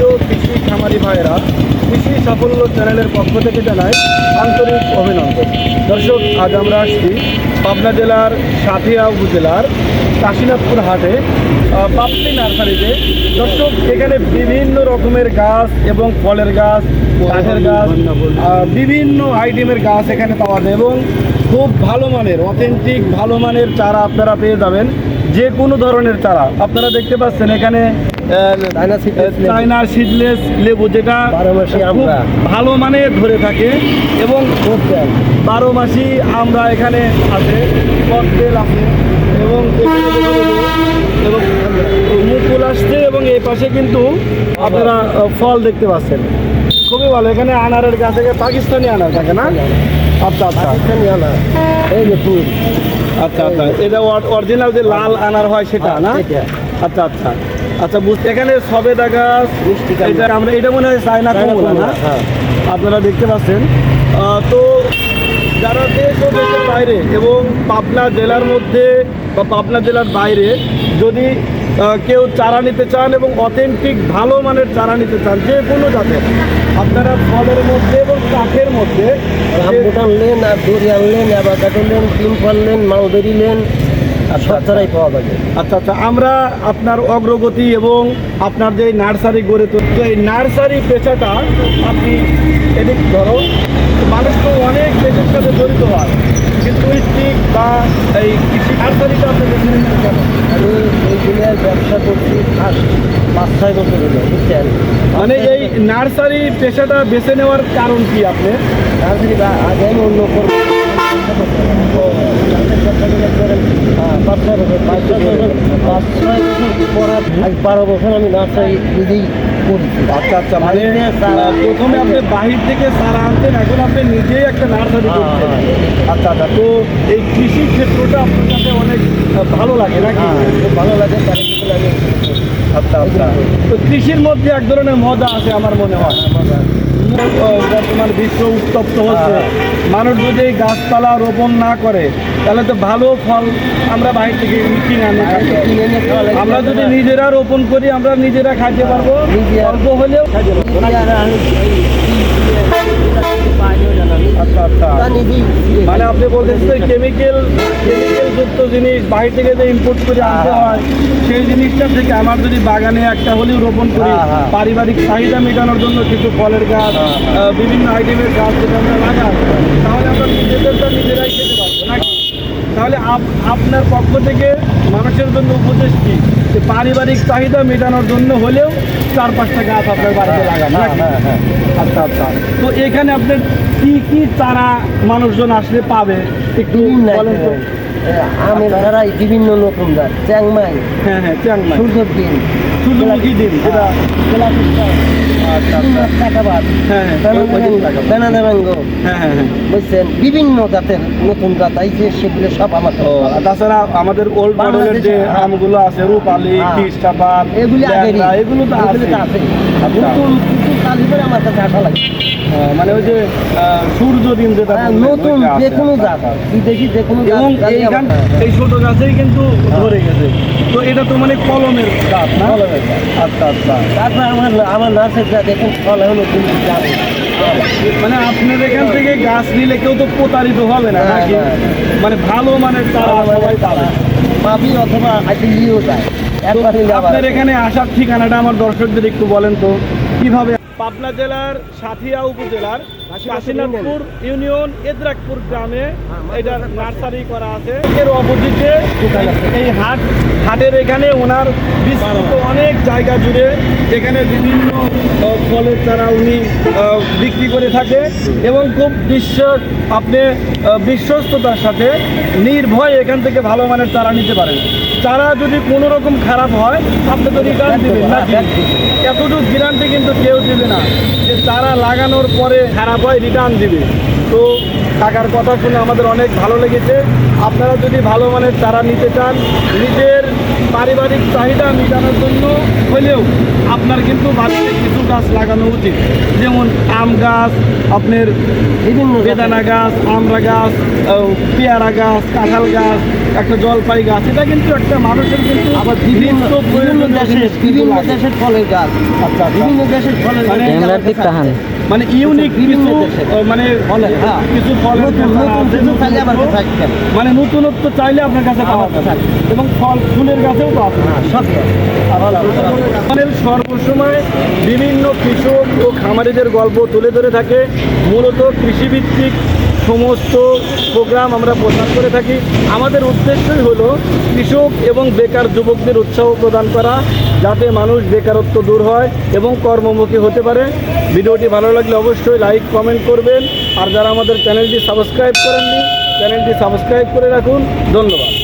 প্রিয় কৃষি খামারি ভাইয়েরা, কৃষি সাফল্য চ্যানেলের পক্ষ থেকে জানাই আন্তরিক অভিনন্দন। দর্শক, আজ আমরা আসছি পাবনা জেলার সাথিয়া উপজেলার কাশীনাথপুর হাটে পাপড়ি নার্সারিতে। দর্শক, এখানে বিভিন্ন রকমের গাছ এবং ফলের গাছ, কাঠের গাছ বিভিন্ন আইটেমের গাছ এখানে পাওয়া যায় এবং খুব ভালো মানের অথেন্টিক ভালো মানের চারা আপনারা পেয়ে যাবেন। যে কোনো ধরনের চারা আপনারা দেখতে পাচ্ছেন এখানে চায়না। সিডলেস লেবু। যেটা খুব ভালো মানের ধরে থাকে এবং বারো মাসি আমরা এখানে আছে ককটেল আছে এবং এবং মুকুল আসছে এবং এই পাশে কিন্তু আপনারা ফল দেখতে পাচ্ছেন। খুবই ভালো এখানে আনারের গাছ থেকে পাকিস্তানি আনার থাকে না? আচ্ছা আচ্ছা। পাকিস্তানি আনা এই যে ফুল। আচ্ছা আচ্ছা। এটা অরিজিনাল যে লাল আনার হয় সেটা না? আচ্ছা আচ্ছা। আচ্ছা বুঝতে এখানে সবেদা গাছ। এটা আমরা এটা মনে হয় চায়না কমলা না হ্যাঁ। আপনারা দেখতে পাচ্ছেন তো যারা দেশ ও দেশের বাইরে এবং পাবনা জেলার মধ্যে বা পাবনা জেলার বাইরে যদি কেউ চারা নিতে চান এবং অথেন্টিক ভালো মানের চারা নিতে চান যে কোনো জাতের আপনারা ফলের মধ্যে এবং কাঠের মধ্যে রামবুটান লেন আর durian lane avocado lane pimple lane mulberry lane আর সব চারাই পাওয়া যাবে আচ্ছা আচ্ছা আমরা আপনার অগ্রগতি এবং আপনার যে নার্সারি গড়ে তুলতে এই নার্সারি পেশাটা আপনি এদিক ধরো মানুষ তো অনেক পেশার সাথে জড়িত হয় কিন্তু বা এই কৃষি নার্সারিটা আপনি বেছে নিলেন কেন? আমি এই ব্যবসা করছি ফার্স্ট পাঁচ ছয় বছর হলো বুঝছেন? মানে এই নার্সারি পেশাটা বেছে নেওয়ার কারণ কি আপনি? নার্সারি আগে আমি অন্য করব পড়ার বারো বছর আমি আচ্ছা আচ্ছা প্রথমে আপনি থেকে চারা আনতেন এখন আপনি নিজেই একটা। আচ্ছা আচ্ছা তো এই কৃষি ক্ষেত্রটা অনেক ভালো লাগে ভালো লাগে আচ্ছা আচ্ছা তো কৃষির মধ্যে এক ধরনের মজা আছে আমার মনে হয় আহ, বর্তমান বিশ্ব উত্তপ্ত হচ্ছে। মানুষ যদি গাছপালা রোপণ না করে তাহলে তো ভালো ফল আমরা বাইরে থেকে কিনে আনি আমরা যদি নিজেরা রোপণ করি আমরা নিজেরা খাইতে পারব। অল্প হলেও খাইতে পারব। আচ্ছা আচ্ছা। মানে আপনি বলতেছেন কেমিক্যাল কেমিক্যাল যুক্ত জিনিস বাইরে থেকে যে ইম্পোর্ট করে আনতে হ্যাঁ। হয়। সেই জিনিসটা থেকে আমার যদি বাগানে একটা হলেও রোপণ করি হ্যাঁ, হ্যাঁ। পারিবারিক চাহিদা মেটানোর জন্য কিছু ফলের গাছ হ্যাঁ, বিভিন্ন আইটেমের গাছ যদি আমরা লাগাই তাহলে আমরা নিজেদেরটা নিজেরাই খেতে পারব নাকি? তাহলে আপ- আপনার পক্ষ থেকে মানুষের জন্য উপদেশ কি? যে পারিবারিক চাহিদা মেটানোর জন্য হলেও চার পাঁচটা গাছ আপনার বাড়িতে লাগান হ্যাঁ, হ্যাঁ, হ্যাঁ। আচ্ছা আচ্ছা। তো এখানে আপনার কি কি চারা মানুষজন আসলে পাবে? একটু বিভিন্ন বলেন তো। আমের বিভিন্ন নতুন গাছ। চ্যাংমাই হ্যাঁ হ্যাঁ চ্যাংমাই। সূর্যমুখী হ্যাঁ হ্যাঁ হ্যাঁ হ্যাঁ হ্যাঁ বিভিন্ন জাতের নতুন জাত আইছে সেগুলো সব আমার তাছাড়া আমাদের ওল্ড মডেলের যে হ্যাঁ। আমগুলো আছে রূপালি হ্যাঁ। খ্রিস্টাপাত এগুলি এগুলো তো আছে আছে। আচ্ছা। নতুন কিছু কালিবের আমার কাছে আসা লাগে। হ্যাঁ, মানে ওই যে সূর্য ডিম যেটা হ্যাঁ, নতুন যে কোনো জাত। বিদেশি যে কোনো এবং হ্যাঁ, এই ছোট গাছেই কিন্তু ধরে গেছে। তো এটা তো মানে কলমের গাছ না। আচ্ছা আচ্ছা। তারপর আমার আমার নার্সের যা দেখেন ফল হলো কিন্তু মানে আপনার এখান থেকে গাছ নিলে কেউ তো প্রতারিত হবে না নাকি? মানে ভালো মানের চারা সবাই পাবে। পাবি অথবা আইতে নিয়েও যায়। আপনার এখানে আসার ঠিকানাটা আমার দর্শকদের একটু বলেন তো। কীভাবে পাবনা জেলার সাথিয়া উপজেলার কাশীনাথপুর ইউনিয়ন এদরাকপুর গ্রামে এটা নার্সারি করা আছে। এর অপোজিটে এই হাট হাটের এখানে ওনার বিস্তৃত অনেক জায়গা জুড়ে এখানে বিভিন্ন ফলের চারা উনি বিক্রি করে থাকে এবং খুব বিশ্ব আপনি বিশ্বস্ততার সাথে নির্ভয় এখান থেকে ভালো মানের চারা নিতে পারেন। চারা যদি কোনো রকম খারাপ হয় আপনি তো রিটার্ন দেবেন না এতটুকু গ্যারান্টি কিন্তু কেউ দেবে না। যে তারা লাগানোর পরে খারাপ হয় রিটার্ন দিবে। তো টাকার কথা শুনে আমাদের অনেক ভালো লেগেছে। আপনারা যদি ভালো মানের চারা নিতে চান নিজের পারিবারিক চাহিদা মেটানোর জন্য হলেও আপনার কিন্তু বাড়িতে কিছু গাছ লাগানো উচিত। যেমন আম গাছ আপনার বিভিন্ন বেদানা গাছ আমরা গাছ পেয়ারা গাছ কাঁঠাল গাছ একটা জলপাই গাছ। এটা কিন্তু একটা মানুষের কিন্তু আবার বিভিন্ন বিভিন্ন দেশের বিভিন্ন দেশের ফলের গাছ। আচ্ছা, আচ্ছা। বিভিন্ন দেশের ফলের গাছ। মানে ইউনিক কিছু মানে হ্যাঁ। কিছু ফলের থাকবেন মানে নতুনত্ব চাইলে আপনার কাছে পাওয়া থাকবে। এবং ফল ফুলের গাছেও পাওয়া হ্যাঁ সর্বসময় বিভিন্ন কৃষক ও খামারিদের গল্প তুলে ধরে থাকে। মূলত কৃষিভিত্তিক সমস্ত প্রোগ্রাম আমরা প্রচার করে থাকি। আমাদের উদ্দেশ্যই হলো কৃষক এবং বেকার যুবকদের উৎসাহ প্রদান করা, যাতে মানুষ বেকারত্ব দূর হয় এবং কর্মমুখী হতে পারে। ভিডিওটি ভালো লাগলে অবশ্যই লাইক, কমেন্ট করবেন। আর যারা আমাদের চ্যানেলটি সাবস্ক্রাইব করেননি, চ্যানেলটি সাবস্ক্রাইব করে রাখুন। ধন্যবাদ।